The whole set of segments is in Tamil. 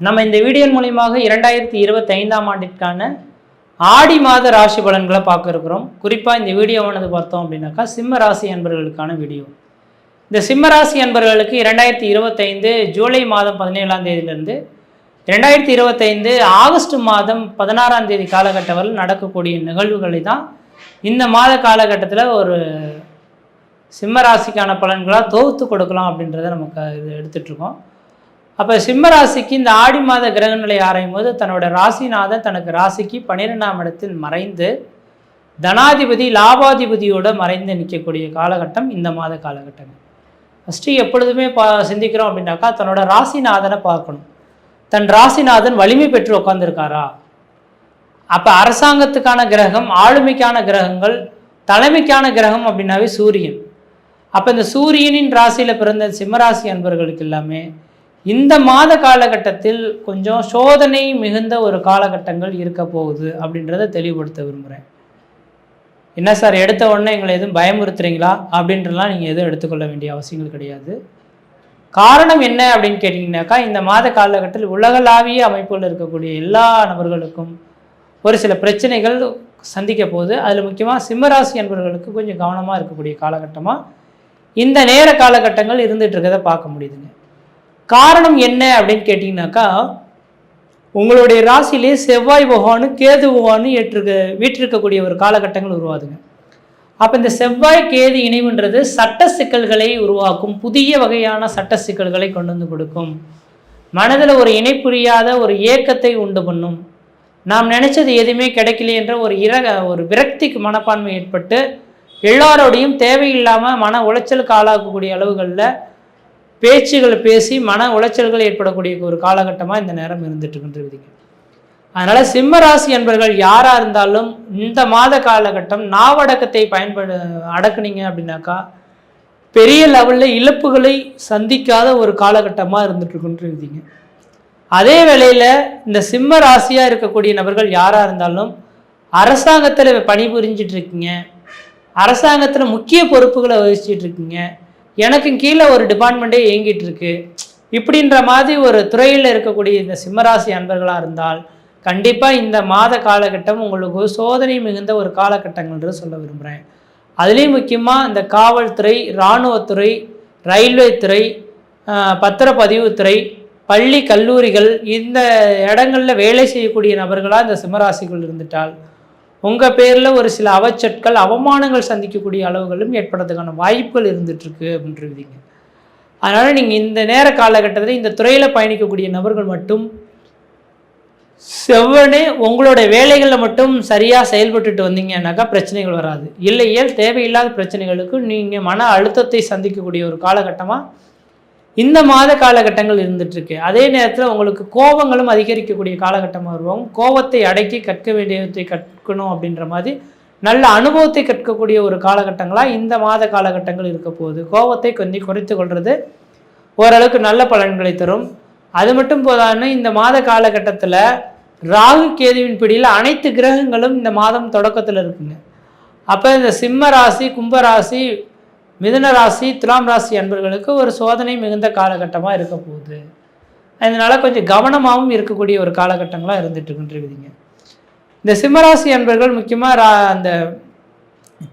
நம்ம இந்த வீடியோ மூலியமாக இரண்டாயிரத்தி இருபத்தி ஐந்தாம் ஆண்டிற்கான ஆடி மாத ராசி பலன்களை பார்க்க இருக்கிறோம். குறிப்பாக இந்த வீடியோவானது பார்த்தோம் அப்படின்னாக்கா சிம்ம ராசி அன்பர்களுக்கான வீடியோ இந்த சிம்ம ராசி அன்பர்களுக்கு இரண்டாயிரத்தி இருபத்தைந்து ஜூலை மாதம் பதினேழாம் தேதியிலிருந்து ரெண்டாயிரத்தி இருபத்தைந்து ஆகஸ்ட் மாதம் பதினாறாம் தேதி காலகட்டம் வரை நடக்கக்கூடிய நிகழ்வுகளை தான் இந்த மாத காலகட்டத்தில் ஒரு சிம்ம ராசிக்கான பலன்களாக தொகுத்து கொடுக்கலாம் அப்படின்றத நமக்கு இது எடுத்துகிட்ருக்கோம் அப்போ சிம்மராசிக்கு இந்த ஆடி மாத கிரகநிலை ஆராயும் போது தன்னோட ராசிநாதன் தனக்கு ராசிக்கு பன்னிரெண்டாம் இடத்தில் மறைந்து தனாதிபதி லாபாதிபதியோடு மறைந்து நிற்கக்கூடிய காலகட்டம் இந்த மாத காலகட்டம் ஃபஸ்ட்டு எப்பொழுதுமே பா சிந்திக்கிறோம் அப்படின்னாக்கா தன்னோட ராசிநாதனை பார்க்கணும். தன் ராசிநாதன் வலிமை பெற்று உட்காந்துருக்காரா அப்போ அரசாங்கத்துக்கான கிரகம் ஆளுமைக்கான கிரகங்கள் தலைமைக்கான கிரகம் அப்படின்னாவே சூரியன். அப்போ இந்த சூரியனின் ராசியில் பிறந்த சிம்மராசி அன்பர்களுக்கு எல்லாமே இந்த மாத காலகட்டத்தில் கொஞ்சம் சோதனை மிகுந்த ஒரு காலகட்டங்கள் இருக்க போகுது அப்படின்றத தெளிவுபடுத்த விரும்புகிறேன் என்ன சார் எடுத்த உடனே எங்களை எதுவும் பயமுறுத்துறீங்களா? அப்படின்றலாம் நீங்கள் எதுவும் எடுத்துக்கொள்ள வேண்டிய அவசியங்கள் கிடையாது. காரணம் என்ன அப்படின்னு கேட்டிங்கனாக்கா இந்த மாத காலகட்டத்தில் உலகளாவிய அமைப்புகள் இருக்கக்கூடிய எல்லா நபர்களுக்கும் ஒரு சில பிரச்சனைகள் சந்திக்க போகுது. அதில் முக்கியமாக சிம்மராசி என்பவர்களுக்கு கொஞ்சம் கவனமாக இருக்கக்கூடிய காலகட்டமாக இந்த நேர காலகட்டங்கள் இருந்துகிட்டு இருக்கதை பார்க்க முடியுதுங்க. காரணம் என்ன அப்படின்னு கேட்டிங்கனாக்கா உங்களுடைய ராசியிலே செவ்வாய் பகவானும் கேது பகவானும் ஏற்றிருக்க வீற்றிருக்கக்கூடிய ஒரு காலகட்டங்கள் உருவாதுங்க அப்போ இந்த செவ்வாய் கேது இணைவுன்றது சட்ட சிக்கல்களை உருவாக்கும் புதிய வகையான சட்ட சிக்கல்களை கொண்டு வந்து கொடுக்கும். மனதில் ஒரு இணைப்புரியாத ஒரு ஏக்கத்தை உண்டு பண்ணும். நாம் நினச்சது எதுவுமே கிடைக்கல என்ற ஒரு இர ஒரு விரக்திக்கு மனப்பான்மை ஏற்பட்டு எல்லாரோடையும் தேவையில்லாமல் மன உளைச்சலுக்கு ஆளாகக்கூடிய அளவுகளில் பேச்சுகளை பேசி மன உளைச்சல்கள் ஏற்படக்கூடிய ஒரு காலகட்டமாக இந்த நேரம் இருந்துட்டு இருக்குன்றதுங்க அதனால் சிம்ம ராசி யாராக இருந்தாலும் இந்த மாத காலகட்டம் நாவடக்கத்தை பயன்படு அடக்குனீங்க அப்படின்னாக்கா பெரிய லெவலில் இழப்புகளை சந்திக்காத ஒரு காலகட்டமாக இருந்துட்டுருக்குன்ட்டு இருக்குன்றதுங்க அதே வேளையில் இந்த சிம்ம ராசியாக இருக்கக்கூடிய நபர்கள் யாராக இருந்தாலும் அரசாங்கத்தில் பணிபுரிஞ்சிட்ருக்கீங்க அரசாங்கத்தில் முக்கிய பொறுப்புகளை வகிச்சிட்ருக்கீங்க எனக்கும் எனக்கு கீழே ஒரு டிபார்ட்மெண்ட்டே இயங்கிட்டு இருக்கு. இப்படின்ற மாதிரி ஒரு துறையில் இருக்கக்கூடிய இந்த சிம்மராசி அன்பர்களாக இருந்தால் கண்டிப்பாக இந்த மாத காலகட்டம் உங்களுக்கு சோதனை மிகுந்த ஒரு காலகட்டங்கள்ன்றது சொல்ல விரும்புகிறேன் அதுலேயும் முக்கியமாக இந்த காவல்துறை இராணுவத்துறை ரயில்வே துறை பத்திரப்பதிவுத்துறை பள்ளி கல்லூரிகள் இந்த இடங்களில் வேலை செய்யக்கூடிய நபர்களாக இந்த சிம்மராசிகள் இருந்துட்டால் உங்கள் பேரில் ஒரு சில அவச்சொற்கள் அவமானங்கள் சந்திக்கக்கூடிய அளவுகளும் ஏற்படுறதுக்கான வாய்ப்புகள் இருந்துகிட்ருக்கு அப்படின்றீங்க அதனால் நீங்கள் இந்த நேர காலகட்டத்தில் இந்த துறையில் பயணிக்கக்கூடிய நபர்கள் மட்டும் செவ்வனே உங்களோட வேலைகளில் மட்டும் சரியாக செயல்பட்டுட்டு வந்தீங்கன்னாக்கா பிரச்சனைகள் வராது. இல்லையே தேவையில்லாத பிரச்சனைகளுக்கு நீங்கள் மன அழுத்தத்தை சந்திக்கக்கூடிய ஒரு காலகட்டமாக இந்த மாத காலகட்டங்கள் இருந்துகிட்ருக்கு அதே நேரத்தில் உங்களுக்கு கோபங்களும் அதிகரிக்கக்கூடிய காலகட்டமாக வருவோம் கோபத்தை அடக்கி கற்க வேண்டியதை கற்கணும் அப்படின்ற மாதிரி நல்ல அனுபவத்தை கற்கக்கூடிய ஒரு காலகட்டங்களாக இந்த மாத காலகட்டங்கள் இருக்க போகுது. கோபத்தை கொஞ்சம் குறைத்து கொள்வது ஓரளவுக்கு நல்ல பலன்களை தரும். அது மட்டும் போதான்னு இந்த மாத காலகட்டத்தில் ராகு கேதுவின் பிடியில் அனைத்து கிரகங்களும் இந்த மாதம் தொடக்கத்தில் இருக்குங்க. அப்போ இந்த சிம்ம ராசி கும்ப ராசி மிதுன ராசி துலாம் ராசி அன்பர்களுக்கு ஒரு சோதனை மிகுந்த காலகட்டமாக இருக்க போகுது. அதனால் கொஞ்சம் கவனமாகவும் இருக்கக்கூடிய ஒரு காலகட்டங்களாக இருந்துட்டு இருக்குன்றீங்க இந்த சிம்மராசி அன்பர்கள் முக்கியமாக ரா அந்த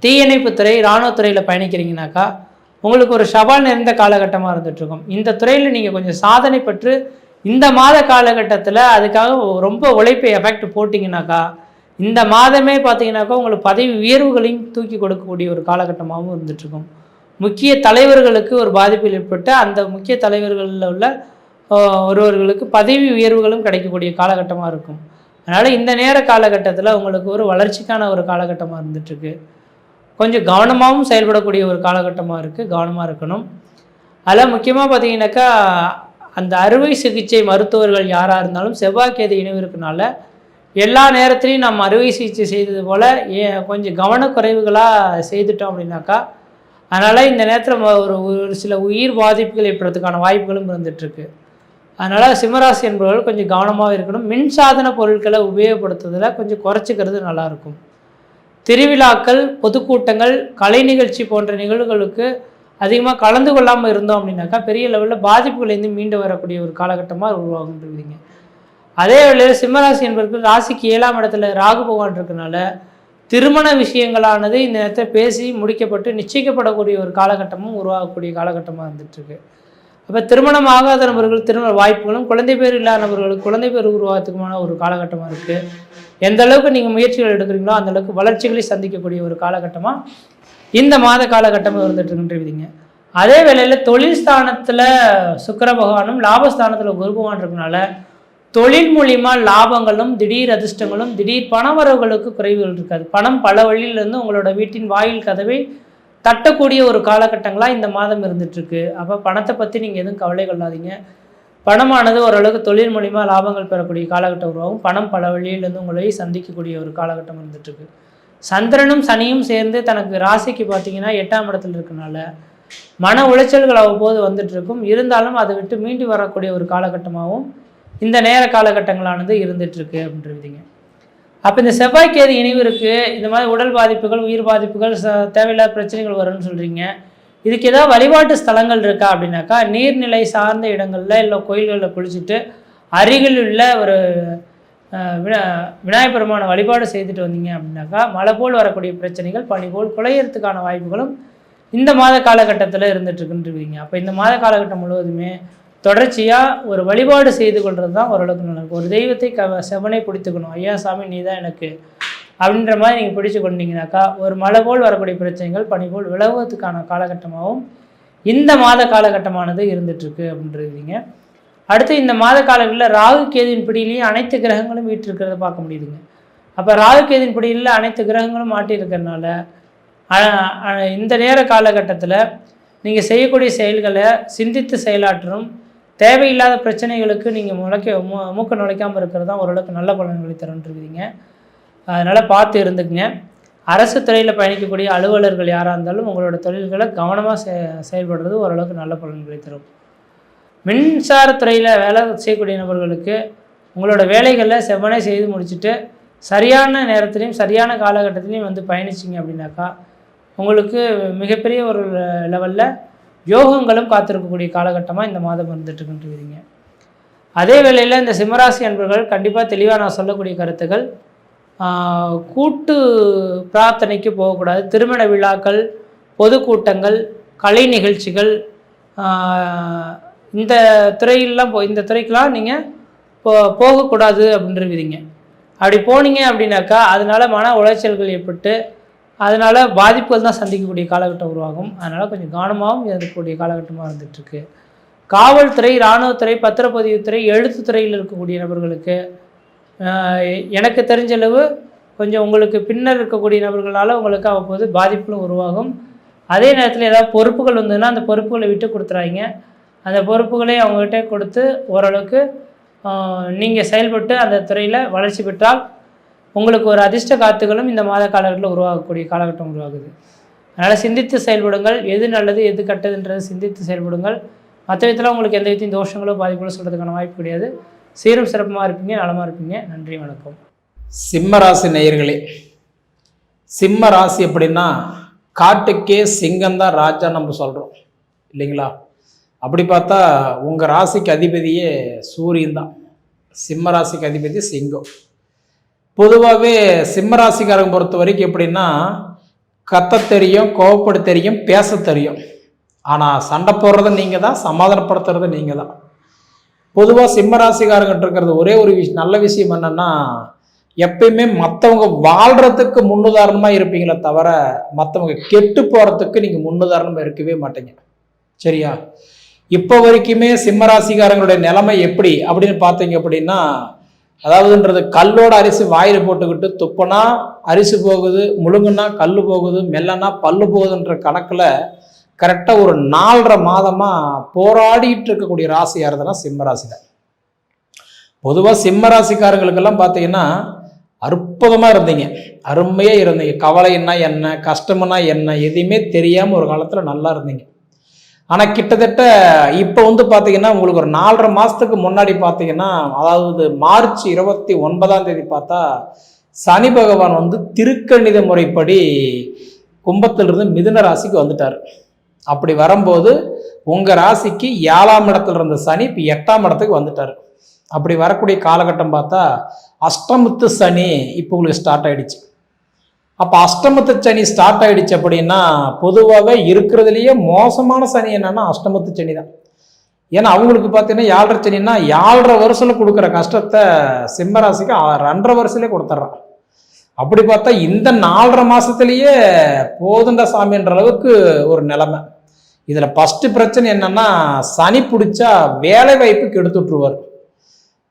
தீயணைப்புத்துறை இராணுவத்துறையில் பயணிக்கிறீங்கனாக்கா உங்களுக்கு ஒரு சவால் நிறைந்த காலகட்டமாக இருந்துகிட்ருக்கும் இந்த துறையில் நீங்கள் கொஞ்சம் சாதனை பெற்று இந்த மாத காலகட்டத்தில் அதுக்காக ரொம்ப உழைப்பை எஃபெக்ட் போட்டிங்கனாக்கா இந்த மாதமே பார்த்தீங்கன்னாக்கா உங்களுக்கு பதவி உயர்வுகளையும் தூக்கி கொடுக்கக்கூடிய ஒரு காலகட்டமாகவும் இருந்துகிட்ருக்கும் முக்கிய தலைவர்களுக்கு ஒரு பாதிப்பில் ஏற்பட்டு அந்த முக்கிய தலைவர்களில் உள்ள ஒருவர்களுக்கு பதவி உயர்வுகளும் கிடைக்கக்கூடிய காலகட்டமாக இருக்கும். அதனால் இந்த நேர காலகட்டத்தில் உங்களுக்கு ஒரு வளர்ச்சிக்கான ஒரு காலகட்டமாக இருந்துகிட்ருக்கு கொஞ்சம் கவனமாகவும் செயல்படக்கூடிய ஒரு காலகட்டமாக இருக்குது கவனமாக இருக்கணும். அதில் முக்கியமாக பார்த்தீங்கன்னாக்கா அந்த அறுவை சிகிச்சை மருத்துவர்கள் யாராக இருந்தாலும் செவ்வாய்க்கேது இணைவு இருக்கனால எல்லா நேரத்துலையும் நம்ம அறுவை சிகிச்சை செய்தது போல் ஏ கொஞ்சம் கவனக்குறைவுகளாக செய்துட்டோம் அப்படின்னாக்கா அதனால் இந்த நேரத்தில் ஒரு ஒரு சில உயிர் பாதிப்புகள் ஏற்படுறதுக்கான வாய்ப்புகளும் இருந்துகிட்ருக்கு அதனால் சிம்மராசி என்பவர்கள் கொஞ்சம் கவனமாக இருக்கணும். மின்சாதன பொருட்களை உபயோகப்படுத்துறதில் கொஞ்சம் குறைச்சிக்கிறது நல்லாயிருக்கும். திருவிழாக்கள் பொதுக்கூட்டங்கள் கலை நிகழ்ச்சி போன்ற நிகழ்வுகளுக்கு அதிகமாக கலந்து கொள்ளாமல் இருந்தோம் அப்படின்னாக்கா பெரிய லெவலில் பாதிப்புகள்லேருந்து மீண்டு வரக்கூடிய ஒரு காலகட்டமாக உருவாகுன்றீங்க அதே வேளையில் சிம்மராசி என்பவர்கள் ராசிக்கு ஏழாம் இடத்துல ராகு பகவான் இருக்கனால திருமண விஷயங்களானது இந்த நேரத்தை பேசி முடிக்கப்பட்டு நிச்சயிக்கப்படக்கூடிய ஒரு காலகட்டமும் உருவாகக்கூடிய காலகட்டமாக இருந்துகிட்ருக்கு அப்போ திருமணம் ஆகாத நபர்கள் திருமண வாய்ப்புகளும் குழந்தை பேர் இல்லாத நபர்களுக்கு குழந்தை பேர் உருவாகிறதுக்குமான ஒரு காலகட்டமாக இருக்குது எந்த அளவுக்கு நீங்கள் முயற்சிகள் எடுக்கிறீங்களோ அந்த அளவுக்கு வளர்ச்சிகளை சந்திக்கக்கூடிய ஒரு காலகட்டமாக இந்த மாத காலகட்டமாக இருந்துட்டுருக்குன்றீங்க அதே வேளையில் தொழில் ஸ்தானத்தில் சுக்கர பகவானும் லாபஸ்தானத்தில் குரு பகவான் இருக்கனால தொழில் மூலிமா லாபங்களும் திடீர் அதிர்ஷ்டங்களும் திடீர் பணவரவுகளுக்கு குறைவுகள் இருக்காது. பணம் பல வழியிலிருந்து உங்களோட வீட்டின் வாயில் கதவை தட்டக்கூடிய ஒரு காலகட்டங்களாக இந்த மாதம் இருந்துகிட்ருக்கு அப்போ பணத்தை பற்றி நீங்கள் எதுவும் கவலை கொள்ளாதீங்க. பணமானது ஓரளவுக்கு தொழில் மூலிமா லாபங்கள் பெறக்கூடிய காலகட்டம் உருவாகும். பணம் பல வழியிலேருந்து உங்களை சந்திக்கக்கூடிய ஒரு காலகட்டம் இருந்துகிட்ருக்கு சந்திரனும் சனியும் சேர்ந்து தனக்கு ராசிக்கு பார்த்தீங்கன்னா எட்டாம் இடத்துல இருக்கனால மன உளைச்சல்கள் அவ்வப்போது வந்துட்டு இருக்கும் இருந்தாலும் அதை விட்டு மீண்டு வரக்கூடிய ஒரு காலகட்டமாகவும் இந்த நேர காலகட்டங்களானது இருந்துகிட்ருக்கு அப்படின்றீங்க. அப்போ இந்த செவ்வாய்க்கேது இணைவு இருக்குது இந்த மாதிரி உடல் பாதிப்புகள் உயிர் பாதிப்புகள் ச தேவையில்லாத பிரச்சனைகள் வரும்னு சொல்கிறீங்க இதுக்கு ஏதாவது வழிபாட்டு ஸ்தலங்கள் இருக்கா அப்படின்னாக்கா நீர்நிலை சார்ந்த இடங்களில் இல்லை கோயில்களில் குளிச்சுட்டு அருகில் உள்ள ஒரு வினா விநாயகர் பெருமான வழிபாடு செய்துட்டு வந்தீங்க அப்படின்னாக்கா மழை போல் வரக்கூடிய பிரச்சனைகள் பனி போல் குலையறதுக்கான வாய்ப்புகளும் இந்த மாத காலகட்டத்தில் இருந்துட்டுருக்குன்றீங்க. அப்போ இந்த மாத காலகட்டம் முழுவதுமே தொடர்ச்சியாக ஒரு வழிபாடு செய்து கொள்வது தான் ஓரளவுக்கு நல்லாயிருக்கும் ஒரு தெய்வத்தை க செவனை பிடித்துக்கணும். ஐயா சாமி நீ தான் எனக்கு அப்படின்ற மாதிரி நீங்கள் பிடிச்சு கொண்டீங்கனாக்கா ஒரு மழை போல் வரக்கூடிய பிரச்சனைகள் பனி போல் விலகுவதுக்கான காலகட்டமாகவும் இந்த மாத காலகட்டமானது இருந்துகிட்ருக்கு அப்படின்றீங்க. அடுத்து இந்த மாத காலங்களில் ராகு கேதுவின் பிடியிலையும் அனைத்து கிரகங்களும் வீட்டிருக்கிறத பார்க்க முடியுதுங்க. அப்போ ராகு கேதுவின் பிடியில் அனைத்து கிரகங்களும் மாட்டியிருக்கிறதுனால இந்த நேர காலகட்டத்தில் நீங்கள் செய்யக்கூடிய செயல்களை சிந்தித்து செயலாற்றணும் தேவையில்லாத பிரச்சனைகளுக்கு நீங்கள் முளைக்க மூ மூக்க நுழைக்காமல் இருக்கிறது தான் ஓரளவுக்கு நல்ல பலன்களை தருன்றிருக்கீங்க அதனால் பார்த்து இருந்துக்குங்க. அரசு துறையில் பயணிக்கக்கூடிய அலுவலர்கள் யாராக இருந்தாலும் உங்களோட தொழில்களை கவனமாக செ செயல்படுறது ஓரளவுக்கு நல்ல பலன்களை தரும். மின்சாரத்துறையில் வேலை செய்யக்கூடிய நபர்களுக்கு உங்களோட வேலைகளை செவ்வனே செய்து முடிச்சுட்டு சரியான நேரத்துலையும் சரியான காலகட்டத்திலையும் வந்து பயணிச்சிங்க அப்படின்னாக்கா உங்களுக்கு மிகப்பெரிய ஒரு லெவலில் யோகங்களும் காத்திருக்கக்கூடிய காலகட்டமாக இந்த மாதம் இருந்துட்டுருக்குன்றீங்க. அதே வேளையில் இந்த சிம்மராசி அன்பர்கள் கண்டிப்பாக தெளிவாக நான் சொல்லக்கூடிய கருத்துக்கள் கூட்டு பிரார்த்தனைக்கு போகக்கூடாது. திருமண விழாக்கள் பொதுக்கூட்டங்கள் கலை நிகழ்ச்சிகள் இந்த துறையெல்லாம் போ இந்த துறைக்கெலாம் நீங்கள் போ போகக்கூடாது அப்படின்றவிதிங்க அப்படி போனீங்க அப்படின்னாக்கா அதனால மன உளைச்சல்கள் ஏற்பட்டு அதனால் பாதிப்புகள் தான் சந்திக்கக்கூடிய காலகட்டம் உருவாகும். அதனால் கொஞ்சம் கவனமாகவும் இருக்கக்கூடிய காலகட்டமாக இருந்துகிட்ருக்கு காவல்துறை இராணுவத்துறை பத்திரப்பதிவுத்துறை எழுத்துத்துறையில் இருக்கக்கூடிய நபர்களுக்கு எனக்கு தெரிஞ்சளவு கொஞ்சம் உங்களுக்கு பின்னர் இருக்கக்கூடிய நபர்களால் உங்களுக்கு அவ்வப்போது பாதிப்புகளும் உருவாகும். அதே நேரத்தில் ஏதாவது பொறுப்புகள் வந்ததுன்னா அந்த பொறுப்புகளை விட்டு கொடுத்துறாங்க. அந்த பொறுப்புகளை அவங்ககிட்ட கொடுத்து ஓரளவுக்கு நீங்கள் செயல்பட்டு அந்த துறையில் வளர்ச்சி பெற்றால் உங்களுக்கு ஒரு அதிர்ஷ்ட காத்துகளும் இந்த மாத காலகட்டத்தில் உருவாகக்கூடிய காலகட்டம் உருவாகுது. அதனால் சிந்தித்து செயல்படுங்கள். எது நல்லது எது கெட்டதுன்றது சிந்தித்து செயல்படுங்கள். மற்ற விதத்தில் உங்களுக்கு எந்த விதத்தையும் தோஷங்களோ பாதிப்புகளோ சொல்கிறதுக்கான வாய்ப்பு கிடையாது. சீரும் சிறப்புமாக இருப்பீங்க நலமாக இருப்பீங்க. நன்றி வணக்கம். சிம்ம ராசி நேயர்களே சிம்ம ராசி அப்படின்னா காட்டுக்கே சிங்கம் தான் ராஜா நம்ம சொல்கிறோம் இல்லைங்களா? அப்படி பார்த்தா உங்கள் ராசிக்கு அதிபதியே சூரியன் தான். சிம்ம ராசிக்கு அதிபதி சிங்கம். பொதுவாகவே சிம்ம ராசிக்காரங்க பொறுத்த வரைக்கும் எப்படின்னா கத்த தெரியும் கோவப்பட தெரியும் பேச தெரியும். ஆனால் சண்டை போடுறது நீங்கள் தான் சமாதானப்படுத்துறது நீங்கள் தான். பொதுவாக சிம்மராசிக்காரங்கிட்ட இருக்கிறது ஒரே ஒரு விஷயம் நல்ல விஷயம் என்னென்னா எப்பயுமே மற்றவங்க வாழ்கிறதுக்கு முன்னுதாரணமாக இருப்பீங்களே தவிர மற்றவங்க கெட்டு போகிறதுக்கு நீங்கள் முன்னுதாரணமாக இருக்கவே மாட்டீங்க. சரியா? இப்போ வரைக்குமே சிம்ம ராசிக்காரங்களுடைய நிலைமை எப்படி? அப்படின்னு பார்த்தீங்க அப்படின்னா அதாவதுன்றது கல்லோட அரிசி வாயில் போட்டுக்கிட்டு துப்புனா அரிசி போகுது முழுங்குன்னா கல் போகுது மெல்லனா பல்லு போகுதுன்ற கணக்கில் கரெக்டாக ஒரு நாலரை மாதமாக போராடிட்டு இருக்கக்கூடிய ராசி யாருதுன்னா சிம்மராசி தான் பொதுவாக சிம்மராசிக்காரங்களுக்கெல்லாம் பார்த்தீங்கன்னா அற்புதமாக இருந்தீங்க. அருமையாக இருந்தீங்க. கவலைன்னா என்ன கஷ்டம்னா என்ன எதையுமே தெரியாமல் ஒரு காலத்தில் நல்லா இருந்தீங்க. ஆனால் கிட்டத்தட்ட இப்போ வந்து பார்த்தீங்கன்னா உங்களுக்கு ஒரு நாலரை மாதத்துக்கு முன்னாடி பார்த்தீங்கன்னா அதாவது மார்ச் இருபத்தி ஒன்பதாம் தேதி பார்த்தா சனி பகவான் வந்து திருக்கணித முறைப்படி கும்பத்திலிருந்து மிதுன ராசிக்கு வந்துட்டார். அப்படி வரும்போது உங்கள் ராசிக்கு ஏழாம் இடத்துல இருந்த சனி இப்போ எட்டாம் இடத்துக்கு வந்துட்டார். அப்படி வரக்கூடிய காலகட்டம் பார்த்தா அஷ்டமுத்து சனி இப்போ உங்களுக்கு ஸ்டார்ட் ஆயிடுச்சு. அப்போ அஷ்டமத்து சனி ஸ்டார்ட் ஆயிடுச்சு அப்படின்னா பொதுவாகவே இருக்கிறதுலையே மோசமான சனி என்னன்னா அஷ்டமத்து சனி தான். ஏன்னா அவங்களுக்கு பார்த்தீங்கன்னா ஏழரை சனின்னா ஏழரை வருஷத்தில் கொடுக்குற கஷ்டத்தை சிம்மராசிக்கு ரெண்டரை வருஷத்துலேயே கொடுத்துட்றான். அப்படி பார்த்தா இந்த நாலரை மாதத்துலேயே போதுண்ட சாமின்ற அளவுக்கு ஒரு நிலைமை. இதில் ஃபஸ்ட்டு பிரச்சனை என்னன்னா சனி பிடிச்சா வேலை வாய்ப்புக்கு எடுத்து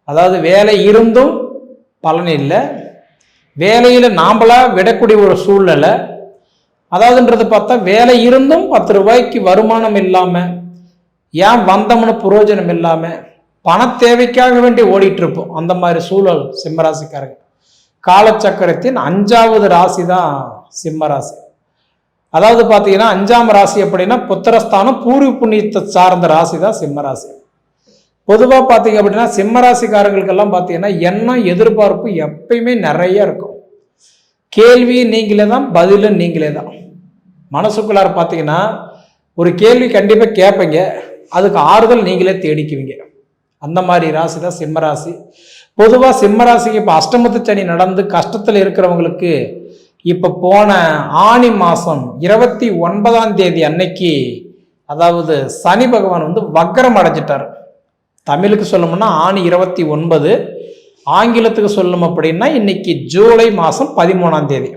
அதாவது வேலை இருந்தும் பலன் இல்லை வேலையில் நாம்பளாக விடக்கூடிய ஒரு சூழ்நிலை. அதாவதுன்றது பார்த்தா வேலை இருந்தும் பத்து ரூபாய்க்கு வருமானம் இல்லாமல் ஏன் வந்தோம்னு புரோஜனம் இல்லாமல் பண தேவைக்காக வேண்டி ஓடிட்டுருப்போம். அந்த மாதிரி சூழல் சிம்மராசிக்காரங்க. காலச்சக்கரத்தின் அஞ்சாவது ராசி தான் சிம்மராசி. அதாவது பார்த்தீங்கன்னா அஞ்சாம் ராசி அப்படின்னா புத்திரஸ்தானம் பூர்வ புண்ணியத்தை சார்ந்த ராசி தான் சிம்மராசி. பொதுவாக பார்த்தீங்க அப்படின்னா சிம்மராசிக்காரங்களுக்கெல்லாம் பார்த்தீங்கன்னா எண்ணம் எதிர்பார்ப்பு எப்பயுமே நிறைய இருக்கும். கேள்வி நீங்களே தான் பதிலும் நீங்களே தான். மனசுக்குள்ளார பார்த்தீங்கன்னா ஒரு கேள்வி கண்டிப்பாக கேட்பீங்க அதுக்கு ஆறுதல் நீங்களே தேடிக்குவீங்க. அந்த மாதிரி ராசி தான் சிம்மராசி. பொதுவாக சிம்மராசிக்கு இப்போ அஷ்டமத்து சனி நடந்து கஷ்டத்தில் இருக்கிறவங்களுக்கு இப்போ போன ஆணி மாதம் இருபத்தி ஒன்பதாம் தேதி அன்னைக்கு அதாவது சனி பகவான் வந்து வக்கரம் அடைஞ்சிட்டார். தமிழுக்கு சொல்லணும்னா ஆணி இருபத்தி ஒன்பது ஆங்கிலத்துக்கு சொல்லணும் அப்படின்னா இன்னைக்கு ஜூலை மாதம் பதிமூணாம் தேதி.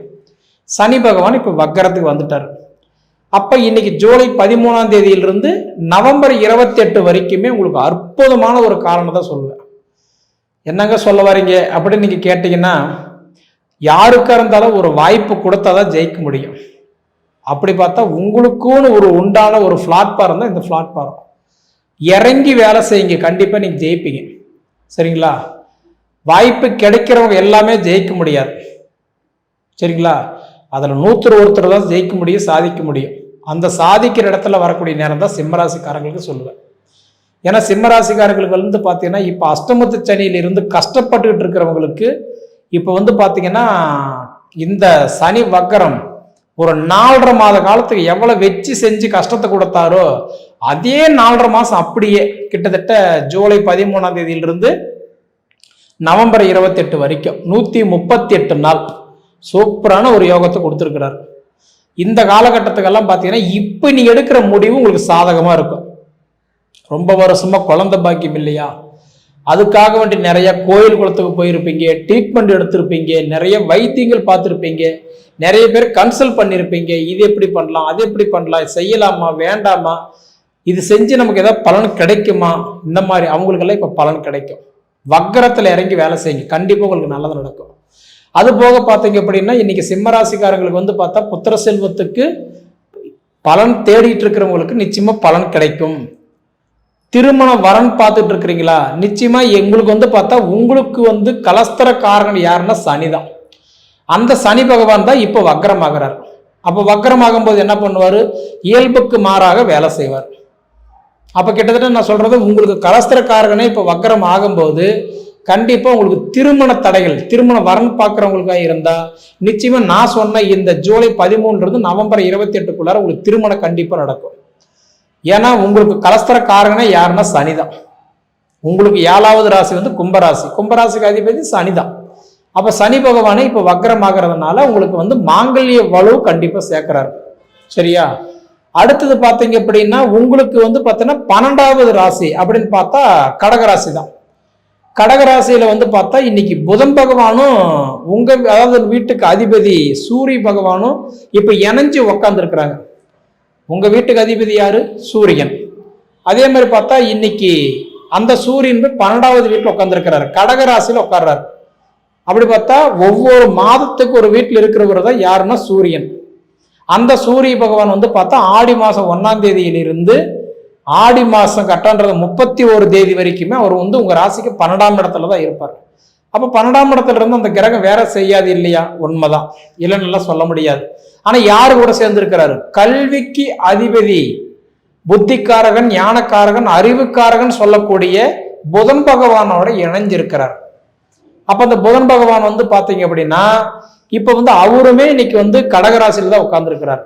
சனி பகவான் இப்போ வக்கரத்துக்கு வந்துட்டார். அப்போ இன்னைக்கு ஜூலை பதிமூணாம் தேதியிலிருந்து நவம்பர் இருபத்தெட்டு வரைக்குமே உங்களுக்கு அற்புதமான ஒரு காரணம் தான் சொல்லுவேன். என்னங்க சொல்ல வரீங்க அப்படின்னு நீங்கள் கேட்டிங்கன்னா யாருக்கா இருந்தாலும் ஒரு வாய்ப்பு கொடுத்தா தான் ஜெயிக்க முடியும். அப்படி பார்த்தா உங்களுக்குன்னு ஒரு உண்டான ஒரு பிளாட்ஃபாரம் தான் இந்த பிளாட்ஃபாரம் இறங்கி வேலை செய்யுங்க. கண்டிப்பாக நீங்கள் ஜெயிப்பீங்க. சரிங்களா? வாய்ப்பு கிடைக்கிறவங்க எல்லாமே ஜெயிக்க முடியாது. சரிங்களா? அதில் நூற்று ஒருத்தர் தான் ஜெயிக்க முடியும் சாதிக்க முடியும். அந்த சாதிக்கிற இடத்துல வரக்கூடிய நேரம் தான் சிம்மராசிக்காரங்களுக்கு சொல்லுவேன். ஏன்னா சிம்மராசிக்காரர்களுக்கு வந்து பார்த்தீங்கன்னா இப்போ அஷ்டமத்து சனியிலிருந்து கஷ்டப்பட்டுக்கிட்டு இருக்கிறவங்களுக்கு இப்போ வந்து பார்த்தீங்கன்னா இந்த சனி வக்கரம் ஒரு நாலரை மாத காலத்துக்கு எவ்வளோ வச்சு செஞ்சு கஷ்டத்தை கொடுத்தாரோ அதே நாலரை மாதம் அப்படியே கிட்டத்தட்ட ஜூலை பதிமூணாம் தேதியிலிருந்து நவம்பர் இருபத்தெட்டு வரைக்கும் நூற்றி முப்பத்தி எட்டு நாள் சூப்பரான ஒரு யோகத்தை கொடுத்துருக்கிறார். இந்த காலகட்டத்துக்கெல்லாம் பார்த்தீங்கன்னா இப்போ நீ எடுக்கிற முடிவு உங்களுக்கு சாதகமாக இருக்கும். ரொம்ப வருஷமாக குழந்தை பாக்கியம் இல்லையா? அதுக்காக வேண்டி நிறைய கோயில் குளத்துக்கு போயிருப்பீங்க ட்ரீட்மெண்ட் எடுத்திருப்பீங்க நிறைய வைத்தியங்கள் பார்த்துருப்பீங்க நிறைய பேர் கன்சல்ட் பண்ணியிருப்பீங்க இது எப்படி பண்ணலாம் அது எப்படி பண்ணலாம் செய்யலாமா வேண்டாமா? இது செஞ்சு நமக்கு ஏதாவது பலன் கிடைக்குமா? இந்த மாதிரி அவங்களுக்கெல்லாம் இப்போ பலன் கிடைக்கும். வக்கரத்தில் இறங்கி வேலை செய்யுங்க. கண்டிப்பாக உங்களுக்கு நல்லது நடக்கும். அது போக பார்த்தீங்க அப்படின்னா இன்னைக்கு சிம்மராசிக்காரங்களுக்கு வந்து பார்த்தா புத்திர செல்வத்துக்கு பலன் தேடிட்டு இருக்கிறவங்களுக்கு நிச்சயமாக பலன் கிடைக்கும். திருமணம் வரன் பார்த்துட்டு இருக்கிறீங்களா நிச்சயமா எங்களுக்கு வந்து பார்த்தா உங்களுக்கு வந்து கலஸ்தர காரகன் யாருன்னா சனி தான். அந்த சனி பகவான் தான் இப்போ வக்கரமாகிறார் அப்போ வக்கரமாகும் போது என்ன பண்ணுவார்? இயல்புக்கு மாறாக வேலை செய்வார். அப்போ கிட்டத்தட்ட நான் சொல்றது உங்களுக்கு கலஸ்தர காரகனே இப்போ வக்கரம் ஆகும்போது கண்டிப்பாக உங்களுக்கு திருமண தடைகள் திருமண வரன் பார்க்குறவங்களுக்காக இருந்தால் நிச்சயமாக நான் சொன்ன இந்த ஜூலை பதிமூணுலேருந்து நவம்பர் இருபத்தி எட்டுக்குள்ளார உங்களுக்கு திருமணம் கண்டிப்பாக நடக்கும். ஏன்னா உங்களுக்கு கலஸ்தர காரகனே யாருன்னா சனிதான். உங்களுக்கு ஏழாவது ராசி வந்து கும்பராசி. கும்பராசிக்கு அதிபதி சனிதான். அப்போ சனி பகவானே இப்போ வக்கரமாகிறதுனால உங்களுக்கு வந்து மாங்கல்ய வலு கண்டிப்பாக சேர்க்குறாரு. சரியா? அடுத்தது பார்த்தீங்க அப்படின்னா உங்களுக்கு வந்து பார்த்தீங்கன்னா பன்னெண்டாவது ராசி அப்படின்னு பார்த்தா கடகராசி தான் கடகராசியில் வந்து பார்த்தா இன்னைக்கு புதன் பகவானும் உங்கள் அதாவது வீட்டுக்கு அதிபதி சூரிய பகவானும் இப்போ இணைஞ்சு உக்காந்துருக்குறாங்க. உங்க வீட்டுக்கு அதிபதி யாரு? சூரியன். அதே மாதிரி பார்த்தா இன்னைக்கு அந்த சூரியன் பன்னெண்டாவது வீட்டில் உட்காந்துருக்கிறாரு கடகராசியில் உட்கார்றாரு. அப்படி பார்த்தா ஒவ்வொரு மாதத்துக்கு ஒரு வீட்டில் இருக்கிறவர் தான் யாருன்னா சூரியன். அந்த சூரிய பகவான் வந்து பார்த்தா ஆடி மாதம் ஒன்றாம் தேதியிலிருந்து ஆடி மாதம் கட்டன்றது முப்பத்தி ஒரு தேதி வரைக்குமே அவர் வந்து உங்கள் ராசிக்கு பன்னெண்டாம் இடத்துல தான் இருப்பார். அப்போ பன்னெண்டாம் இடத்துல இருந்து அந்த கிரகம் வேற செய்யாது இல்லையா? உண்மைதான். இல்லைன்னு சொல்ல முடியாது. ஆனால் யாரு கூட சேர்ந்திருக்கிறாரு? கல்விக்கு அதிபதி புத்திக்காரகன் ஞானக்காரகன் அறிவுக்காரகன் சொல்லக்கூடிய புதன் பகவானோட இணைஞ்சிருக்கிறார். அப்ப அந்த புதன் பகவான் வந்து பாத்தீங்க அப்படின்னா இப்ப வந்து அவருமே இன்னைக்கு வந்து கடகராசியில தான் உட்கார்ந்துருக்கிறார்.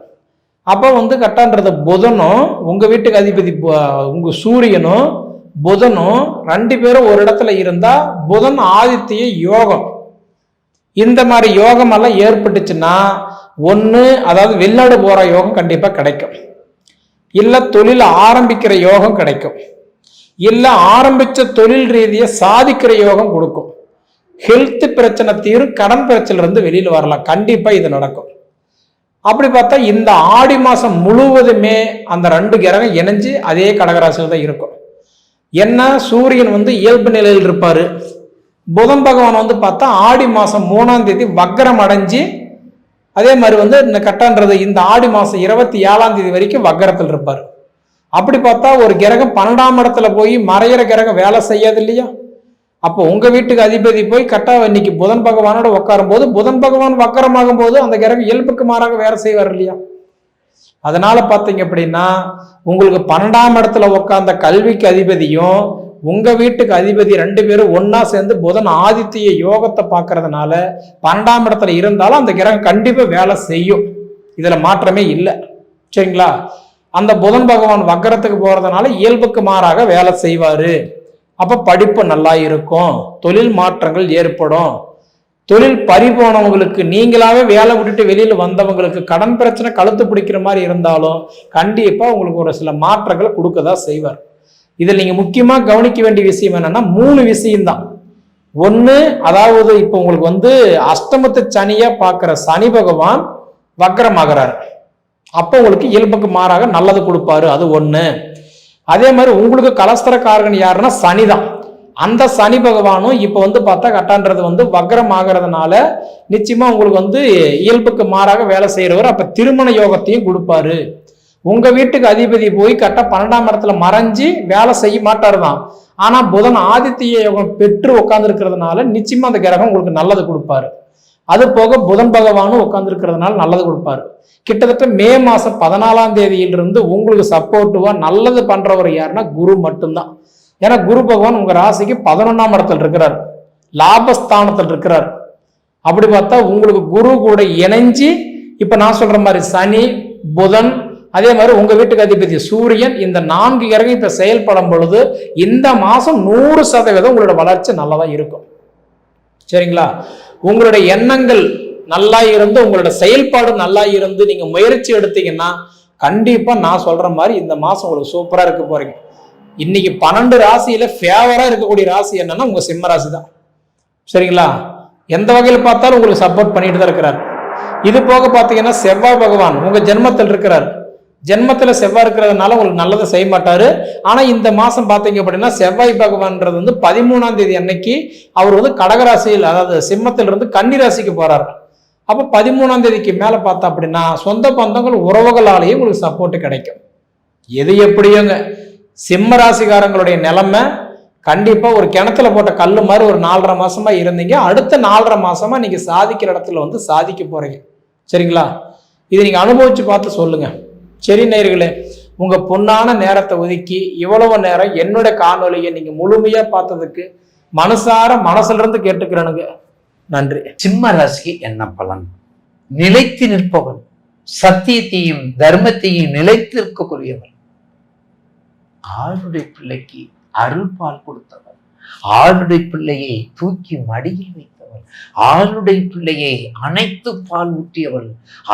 அப்போ வந்து கட்டான்றது புதனும் உங்க வீட்டுக்கு அதிபதி பு- உங்க சூரியனும் புதனும் ரெண்டு பேரும் ஒரு இடத்துல இருந்தா புதன் ஆதித்ய யோகம். இந்த மாதிரி யோகம் எல்லாம் ஏற்பட்டுச்சுன்னா ஒன்று அதாவது வெளிநாடு போகிற யோகம் கண்டிப்பாக கிடைக்கும். இல்லை தொழில் ஆரம்பிக்கிற யோகம் கிடைக்கும். இல்லை ஆரம்பிச்ச தொழில் ரீதியை சாதிக்கிற யோகம் கொடுக்கும். ஹெல்த் பிரச்சனை தீரும் கடன் பிரச்சனை இருந்து வரலாம். கண்டிப்பாக இது நடக்கும். அப்படி பார்த்தா இந்த ஆடி மாதம் முழுவதுமே அந்த ரெண்டு கிரகம் இணைஞ்சு அதே கடகராசியில் தான் இருக்கும். என்ன சூரியன் வந்து இயல்பு நிலையில் இருப்பார்? புதன் பகவான் வந்து பார்த்தா ஆடி மாதம் மூணாம் தேதி வக்கரம் அடைஞ்சு அதே மாதிரி வந்து இந்த கட்டன்றது இந்த ஆடி மாதம் இருபத்தி ஏழாம் தேதி வரைக்கும் வக்கரத்தில் இருப்பார். அப்படி பார்த்தா ஒரு கிரகம் பன்னெண்டாம் இடத்துல போய் மறையிற கிரகம் வேலை செய்யாது இல்லையா? அப்போ உங்கள் வீட்டுக்கு அதிபதி போய் கட்டா இன்னைக்கு புதன் பகவானோட உட்காரும் போது புதன் பகவான் வக்கரமாகும் போது அந்த கிரகம் இயல்புக்கு மாறாக வேலை செய்வார் இல்லையா? அதனால பார்த்தீங்க அப்படின்னா உங்களுக்கு பன்னெண்டாம் இடத்துல உட்காந்த கல்விக்கு அதிபதியும் உங்க வீட்டுக்கு அதிபதி ரெண்டு பேரும் ஒன்னா சேர்ந்து புதன் ஆதித்ய யோகத்தை பார்க்கறதுனால பன்னெண்டாம் இடத்துல இருந்தாலும் அந்த கிரகம் கண்டிப்பா வேலை செய்யும். இதுல மாற்றமே இல்லை. சரிங்களா? அந்த புதன் பகவான் வக்கரத்துக்கு போறதுனால இயல்புக்கு மாறாக வேலை செய்வாரு. அப்ப படிப்பு நல்லா இருக்கும். தொழில் மாற்றங்கள் ஏற்படும். தொழில் பறி போனவங்களுக்கு நீங்களாவே வேலை விட்டுட்டு வெளியில வந்தவங்களுக்கு கடன் பிரச்சனை கழுத்து பிடிக்கிற மாதிரி இருந்தாலும் கண்டிப்பா உங்களுக்கு ஒரு சில மாற்றங்களை கொடுக்கதா செய்வார். இதில் நீங்க முக்கியமா கவனிக்க வேண்டிய விஷயம் என்னன்னா மூணு விஷயம்தான் ஒன்று அதாவது இப்போ உங்களுக்கு வந்து அஷ்டமத்து சனியாக பார்க்குற சனி பகவான் வக்கரமாகிறார். அப்போ உங்களுக்கு இயல்புக்கு மாறாக நல்லது கொடுப்பாரு அது ஒன்று அதே மாதிரி உங்களுக்கு கலஸ்தரக்காரகன் யாருன்னா சனி தான் அந்த சனி பகவானும் இப்போ வந்து பார்த்தா கட்டான்றது வந்து வக்ரம் ஆகிறதுனால நிச்சயமா உங்களுக்கு வந்து இயல்புக்கு மாறாக வேலை செய்கிறவர் அப்ப திருமண யோகத்தையும் கொடுப்பாரு. உங்க வீட்டுக்கு அதிபதி போய் கரெக்டாக பன்னெண்டாம் இடத்துல மறைஞ்சு வேலை செய்ய மாட்டார் தான் ஆனா புதன் ஆதித்ய யோகம் பெற்று உட்கார்ந்து நிச்சயமா அந்த கிரகம் உங்களுக்கு நல்லது கொடுப்பாரு. அது போக புதன் பகவானும் உட்கார்ந்து நல்லது கொடுப்பாரு. கிட்டத்தட்ட மே மாசம் பதினாலாம் தேதியிலிருந்து உங்களுக்கு சப்போர்ட்டிவா நல்லது பண்றவர் யாருன்னா குரு மட்டும்தான். ஏன்னா குரு பகவான் உங்க ராசிக்கு பதினொன்னாம் இடத்துல இருக்கிறார். லாபஸ்தானத்தில் இருக்கிறார். அப்படி பார்த்தா உங்களுக்கு குரு கூட இணைஞ்சு இப்ப நான் சொல்ற மாதிரி சனி புதன் அதே மாதிரி உங்க வீட்டுக்கு அதிபதி சூரியன் இந்த நான்கு கிரகம் இப்ப செயல்படும் பொழுது இந்த மாசம் நூறு சதவீதம் உங்களோட வளர்ச்சி நல்லதா இருக்கும். சரிங்களா? உங்களுடைய எண்ணங்கள் நல்லா இருந்து உங்களோட செயல்பாடு நல்லா இருந்து நீங்க முயற்சி எடுத்தீங்கன்னா கண்டிப்பா நான் சொல்ற மாதிரி இந்த மாசம் உங்களுக்கு சூப்பரா இருக்க போறீங்க. இன்னைக்கு பன்னெண்டு ராசியில ஃபேவரா இருக்கக்கூடிய ராசி என்னன்னா உங்க சிம்ம ராசி தான் சரிங்களா? எந்த வகையில் பார்த்தாலும் உங்களுக்கு சப்போர்ட் பண்ணிட்டு தான் இருக்கிறார். இது போக பார்த்தீங்கன்னா செவ்வாய் பகவான் உங்க ஜென்மத்தில் இருக்கிறார். ஜென்மத்தில் செவ்வாய் இருக்கிறதுனால உங்களுக்கு நல்லதை செய்ய மாட்டாரு. ஆனா இந்த மாசம் பார்த்தீங்க அப்படின்னா செவ்வாய் பகவான்றது வந்து பதிமூணாம் தேதி அன்னைக்கு அவர் வந்து கடகராசியில் அதாவது சிம்மத்தில் இருந்து கன்னி ராசிக்கு போறாரு. அப்போ பதிமூணாம் தேதிக்கு மேலே பார்த்தா அப்படின்னா சொந்த பந்தங்கள் உறவுகளாலேயே உங்களுக்கு சப்போர்ட் கிடைக்கும். எது எப்படியோங்க? சிம்ம ராசிக்காரங்களுடைய நிலைமை கண்டிப்பாக ஒரு கிணத்துல போட்ட கல் மாதிரி ஒரு நாலரை மாசமா இருந்தீங்க. அடுத்த நாலரை மாசமா நீங்க சாதிக்கிற இடத்துல வந்து சாதிக்க போறீங்க. சரிங்களா? இது நீங்க அனுபவிச்சு பார்த்து சொல்லுங்க. சரி நேர்களே உங்க பொன்னான நேரத்தை ஒதுக்கி இவ்வளவு நேரம் என்னோட காணொலியை நீங்க முழுமையா பார்த்ததுக்கு மனசார மனசுல இருந்து கேட்டுக்கிறேனுங்க. நன்றி. சிம்ம ராசிக்கு என்ன பலன்? நிலைத்து நிற்பவன் சத்தியத்தையும் தர்மத்தையும் நிலைத்து இருக்கக்கூடியவன் ஆளுடைய பிள்ளைக்கு அருள் பால் கொடுத்தவன் ஆளுடைய பிள்ளையை தூக்கி மடியில் வைத்தவள் ஆளுடைய பிள்ளையை அனைத்து பால் ஊட்டியவள்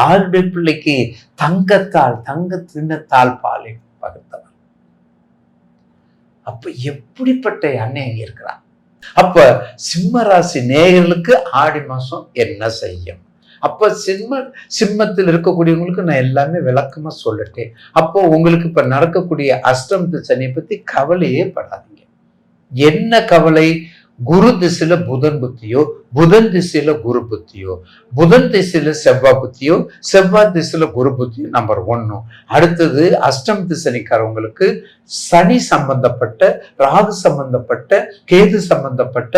ஆளுடைய பிள்ளைக்கு தங்கத்தால் தங்க திண்ணத்தால் பாலை பகுத்தவன் அப்ப எப்படிப்பட்ட அன்னை இருக்கிறான்? அப்ப சிம்மராசி நேயர்களுக்கு ஆடி மாசம் என்ன செய்யும்? அப்ப சிம்ம சிம்மத்தில் இருக்கக்கூடியவங்களுக்கு நான் எல்லாமே விளக்கமா சொல்லிட்டேன். அப்போ உங்களுக்கு இப்ப நடக்கக்கூடிய அஷ்டம் சனியை பத்தி கவலையே படாதீங்க. என்ன கவலை? குரு திசையில புதன் புத்தியோ புதன் திசையில குரு புத்தியோ புதன் திசையில செவ்வாய் புத்தியோ செவ்வாய் திசையில குரு புத்தியோ நம்பர் ஒன்னு அடுத்தது அஷ்டம் சனிக்காரவங்களுக்கு சனி சம்பந்தப்பட்ட ராகு சம்பந்தப்பட்ட கேது சம்பந்தப்பட்ட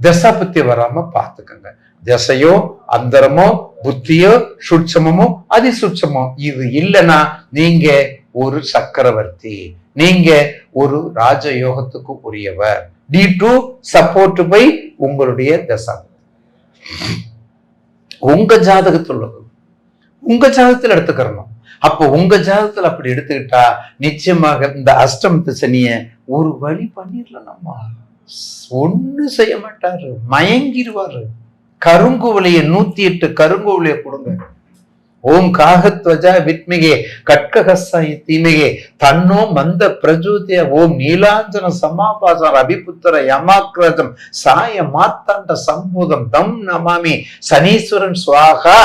தசாபத்தி வராம பார்த்துக்கங்க. திசையோ அந்தரமோ புத்தியோ சுட்சமமோ அதிசுட்சமோ. இது இல்லைன்னா நீங்க ஒரு சக்கரவர்த்தி நீங்க ஒரு ராஜயோகத்துக்கு உரியவர். டி டு சப்போர்ட் பை உங்களுடைய தசா. உங்க ஜாதகத்தில் உள்ளது. உங்க ஜாதகத்தில் எடுத்துக்கிறணும். அப்போ உங்க ஜாதகத்தில் அப்படி எடுத்துக்கிட்டா நிச்சயமாக இந்த அஷ்டமத்து சனிய ஒரு வழி பண்ணிடலாம் நம்ம. ஒண்ணு செய்ய மாட்டாரு. மயங்கிடுவாரு கருங்குவலைய நூத்தி எட்டு கருங்குவலைய கொடுங்க. ஓம் காகத்வஜா வித்மிகே கட்கஹஸ்தாய் தீமிகே தன்னோ மந்த பிரஜோதிய ஓம் நீலாஞ்சன சமாபாசம் அபிபுத்திர யமாக்ரஜம் சாய மாத்தாண்ட சம்பூதம் தம் நமாமி. சனீஸ்வரன் சுவாகா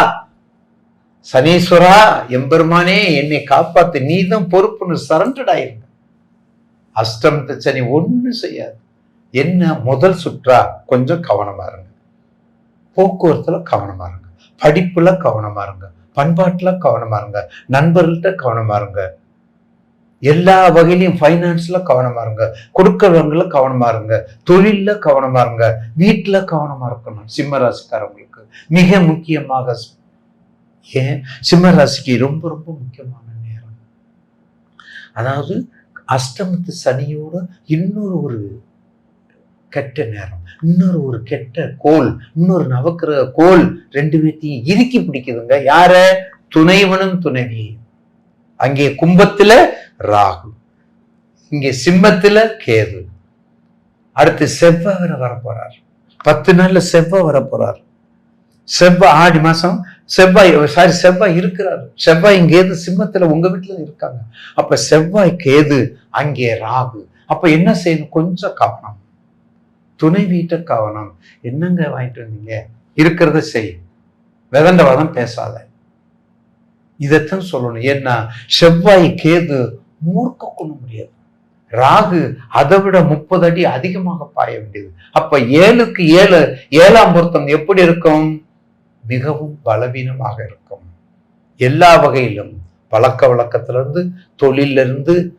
சனீஸ்வரா எம்பெருமானே என்னை காப்பாத்து நீதான் பொறுப்புன்னு சரண்டட் ஆயிருங்க. தச்சனி சனி செய்யாது. என்ன முதல் சுற்றா? கொஞ்சம் கவனமா இருங்க. போக்குவரத்துல கவனமா இருங்க. படிப்புல கவனமா இருங்க. பண்பாட்டுல கவனமா இருங்க. நண்பர்கள்ட்ட கவனமா இருங்க. எல்லா வகையிலையும் ஃபைனான்ஸ்ல கவனமா இருங்க. கொடுக்கறவங்கள கவனமா இருங்க. தொழில்ல கவனமா இருங்க. வீட்டுல கவனமா இருக்கணும். சிம்மராசிக்காரவங்களுக்கு. மிக முக்கியமாக ஏன்? சிம்ம ராசிக்கு ரொம்ப ரொம்ப முக்கியமான நேரம். அதாவது அஷ்டமத்து சனியோட இன்னொரு ஒரு கெட்ட நேரம். இன்னொரு ஒரு கெட்ட கோல் இன்னொரு நவக்கிரக கோல் ரெண்டு பேர்த்தையும் இறுக்கி பிடிக்குதுங்க. யார? துணைவனும் துணைவி அங்கே கும்பத்துல ராகு இங்கே சிம்மத்துல கேது. அடுத்து செவ்வாய் வர வரப்போறார். பத்து நாள்ல செவ்வாய் வரப்போறார். செவ்வாய் ஆடி மாசம் செவ்வாய் சாரி செவ்வாய் இருக்கிறார். செவ்வாய் இங்கேது சிம்மத்துல உங்க வீட்டுல இருக்காங்க. அப்ப செவ்வாய் கேது அங்கே ராகு. அப்ப என்ன செய்யணும்? கொஞ்சம் கவனம். துணை வீட்டை கவனம். என்னங்க வாங்கிட்டு வந்தீங்க? இருக்கிறத செய். விதண்ட வதம் பேசாத. இதைத்தான் சொல்லணும். ஏன்னா செவ்வாய் கேது மூர்க்க கொள்ள முடியாது. ராகு அதை விட முப்பது அடி அதிகமாக பாய வேண்டியது. அப்ப ஏழுக்கு ஏழு ஏழாம் பொருத்தம் எப்படி இருக்கும்? மிகவும் பலவீனமாக இருக்கும். எல்லா வகையிலும் பழக்க வழக்கத்திலிருந்து தொழிலிருந்து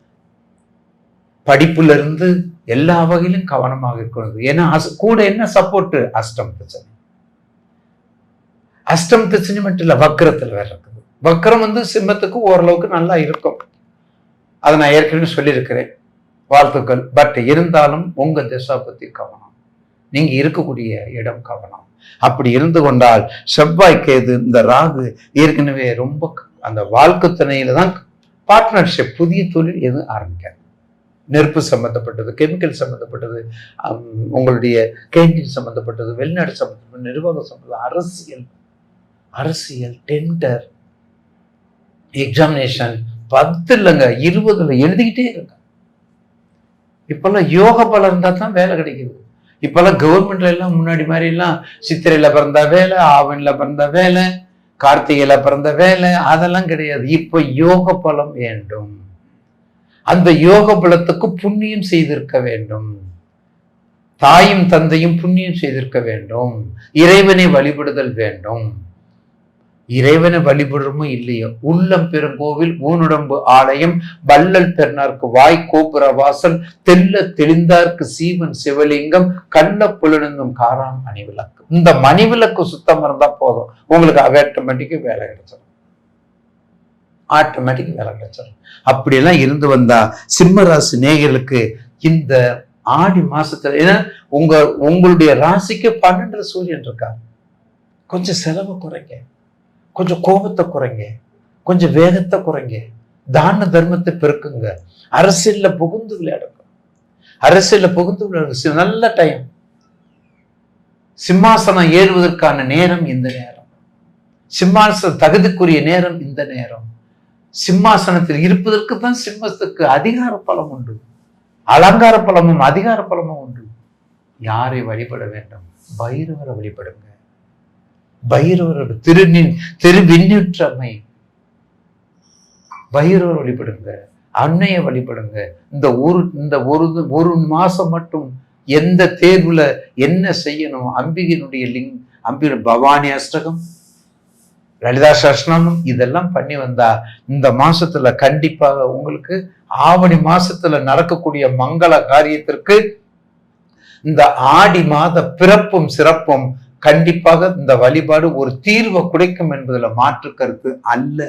படிப்புல இருந்து எல்லா வகையிலும் கவனமாக இருக்கணும். ஏன்னா அஸ்- கூட என்ன சப்போர்ட் அஷ்டம் பிரச்சனை. அஷ்டம் பிரச்சனை மட்டும் இல்லை வக்கரத்தில் வேற இருக்குது. வக்கரம் வந்து சிம்மத்துக்கு ஓரளவுக்கு நல்லா இருக்கும். அதை நான் ஏற்கனவே சொல்லியிருக்கிறேன். வாழ்த்துக்கள். பட் இருந்தாலும் உங்க திசா பத்தி கவனம். நீங்க இருக்கக்கூடிய இடம் கவனம். அப்படி இருந்து கொண்டால் செவ்வாய் கேது இந்த ராகு ஏற்கனவே ரொம்ப அந்த வாழ்க்கை துணையில தான் பார்ட்னர்ஷிப் புதிய தொழில் எதுவும் ஆரம்பிக்காது. நெருப்பு சம்பந்தப்பட்டது கெமிக்கல் சம்பந்தப்பட்டது உங்களுடைய கேண்டீன் சம்பந்தப்பட்டது வெளிநாடு சம்மந்தப்பட்ட நிர்வாகம் சம்பந்தப்பட்டது அரசியல் அரசியல் டெண்டர் எக்ஸாமினேஷன் பத்து இல்லைங்க இருபதுல எழுதிக்கிட்டே இருங்க. இப்பெல்லாம் யோக பலம் இருந்தால் தான் வேலை கிடைக்குது. இப்பெல்லாம் கவர்மெண்ட்ல எல்லாம் முன்னாடி மாதிரி எல்லாம் சித்திரையில பிறந்த வேலை ஆவணில பிறந்த வேலை கார்த்திகையில பிறந்த வேலை அதெல்லாம் கிடையாது. இப்ப யோக பலம் வேண்டும். அந்த யோக பலத்துக்கு புண்ணியம் செய்திருக்க வேண்டும். தாயும் தந்தையும் புண்ணியம் செய்திருக்க வேண்டும். இறைவனை வழிபடுதல் வேண்டும். இறைவனை வழிபடுறமோ இல்லையோ? உள்ளம் பெருங்கோவில் ஊனுடம்பு ஆலயம் வள்ளல் பெருனார்க்கு வாய் கோபுர வாசல் தெல்ல தெளிந்தார்க்கு சீவன் சிவலிங்கம் கள்ள புலனுங்கும் காராம் மணிவிளக்கு. இந்த மணிவிளக்கு சுத்தம் இருந்தா போதும். உங்களுக்கு ஆட்டோமேட்டிக்கா வேலை கிடைச்சிடும் ஆட்டோமேட்டிக் வேலை கிடைச்சிடும் அப்படியெல்லாம் இருந்து வந்தா சிம்மராசி நேயர்களுக்கு இந்த ஆடி மாசத்துல ஏன்னா உங்க உங்களுடைய ராசிக்கு பன்னெண்டு சூரியன் இருக்காங்க கொஞ்சம் செலவு குறைங்க. கொஞ்சம் கோபத்தை குறைங்க. கொஞ்சம் வேகத்தை குறைங்க. தான தர்மத்தை பெருக்குங்க. அரசியல்ல புகுந்து விளையாடுங்க. அரசியல்ல புகுந்து விளையாடுங்க. நல்ல டைம் சிம்மாசனம் ஏறுவதற்கான நேரம் இந்த நேரம். சிம்மாசன தகுதிக்குரிய நேரம் இந்த நேரம். சிம்மாசனத்தில் இருப்பதற்கு தான் சிம்மத்துக்கு அதிகார பலம் உண்டு. அலங்கார பலமும் அதிகார பலமும் உண்டு. யாரை வழிபட வேண்டும்? பைரவரை வழிபடுங்க. பைரவரோட திருநின் திருவிண்ணுற்றமை. பைரவர் வழிபடுங்க. அன்னையை வழிபடுங்க. இந்த ஒரு இந்த ஒரு ஒரு மாசம் மட்டும் எந்த தேர்வுல என்ன செய்யணும்? அம்பிகையினுடைய லிங் அம்பிகை பவானி அஷ்டகம். லலிதா சஷ்ணமம் இதெல்லாம் பண்ணி வந்தா இந்த மாசத்துல கண்டிப்பாக உங்களுக்கு ஆவணி மாசத்துல நடக்கக்கூடிய மங்கள காரியத்திற்கு இந்த ஆடி மாத பிறப்பும் சிறப்பும் கண்டிப்பாக இந்த வழிபாடு ஒரு தீர்வை குடைக்கும் என்பதுல மாற்று கருத்து அல்ல.